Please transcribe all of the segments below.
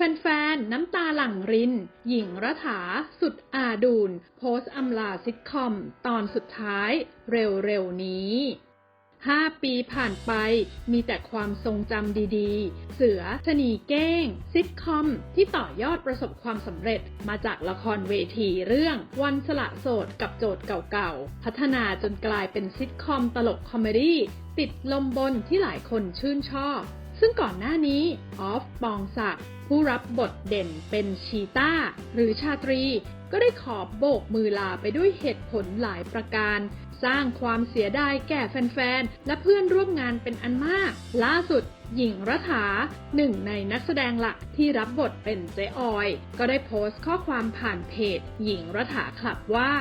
แฟนๆ น้ำตาหลั่งริน หญิงรัฐา สุดอาดูลโพสต์อำลาซิทคอม ตอนสุดท้าย เร็วๆ นี้ห้าปีผ่านไป มีแต่ความทรงจำดีๆ เสือชะนีเก้ง ซิทคอม ที่ต่อยอดประสบความสำเร็จมาจากละครเวทีเรื่องวันสละโสดกับโจทย์เก่าๆ พัฒนาจนกลายเป็นซิทคอมตลกคอมเมดี้ติดลมบนที่หลายคนชื่นชอบ ซึ่งก่อนหน้านี้ ออฟปองศักดิ์ผู้รับบทเด่นเป็นชีต้า หรือชาตรี ก็ได้ขอบโบกมือลาไปด้วยเหตุผลหลายประการ สร้างความเสียดายแก่แฟนๆ และเพื่อนร่วมงานเป็นอันมาก ล่าสุดหญิงรัฐาหนึ่งในนักแสดงหลักที่รับบทเป็นเจ๊ออย ก็ได้โพสต์ข้อความผ่านเพจ หญิงรัฐาคลับว่า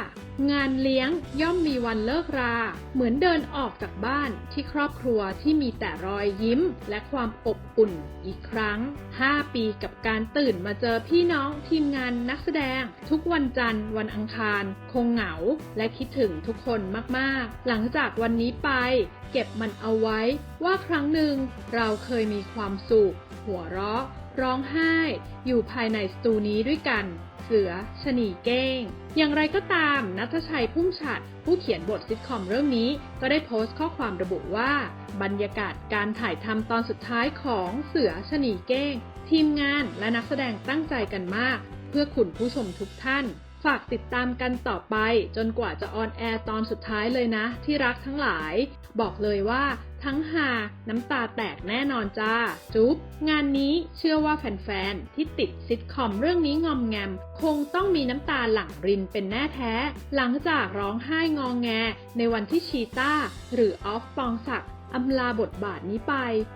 งานเลี้ยงย่อมมีวันเลิกรา เหมือนเดินออกจากบ้านที่ครอบครัวที่มีแต่รอยยิ้ม และความอบอุ่นอีกครั้ง 5 ปีกับการตื่นมาเจอพี่น้องทีมงานนักแสดง ทุกวันจันทร์วันอังคาร คงเหงา และคิดถึงทุกคนมากๆหลังจากวันนี้ไป เก็บมันเอาไว้ว่าครั้งหนึ่งเราเคยมีความสุข หัวเราะ ร้องไห้ อยู่ภายในสตูนี้ด้วยกัน เสือชะนีเก้ง อย่างไรก็ตาม นัทชัยพุ่มฉัดผู้เขียนบทซิทคอมเรื่องนี้ ก็ได้โพสต์ข้อความระบุว่า บรรยากาศการถ่ายทำตอนสุดท้ายของเสือชะนีเก้ง ทีมงานและนักแสดงตั้งใจกันมาก เพื่อคุณผู้ชมทุกท่าน ฝากติดตามกันต่อไปจนกว่าจะออนแอร์ตอนสุดท้ายเลยนะ ที่รักทั้งหลาย บอกเลยว่าทั้งหาน้ำตาแตกแน่นอนจ้า จุ๊บงานนี้เชื่อว่าแฟนๆ ที่ติดซิทคอมเรื่องนี้งอมแงม คงต้องมีน้ำตาหลั่งรินเป็นแน่แท้ หลังจากร้องไห้งองแง ในวันที่ชีต้า หรือออฟปองศักดิ์อำลาบทบาทนี้ไป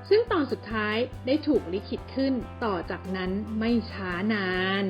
ซึ่งตอนสุดท้ายได้ถูกลิขิตขึ้น ต่อจากนั้นไม่ช้านาน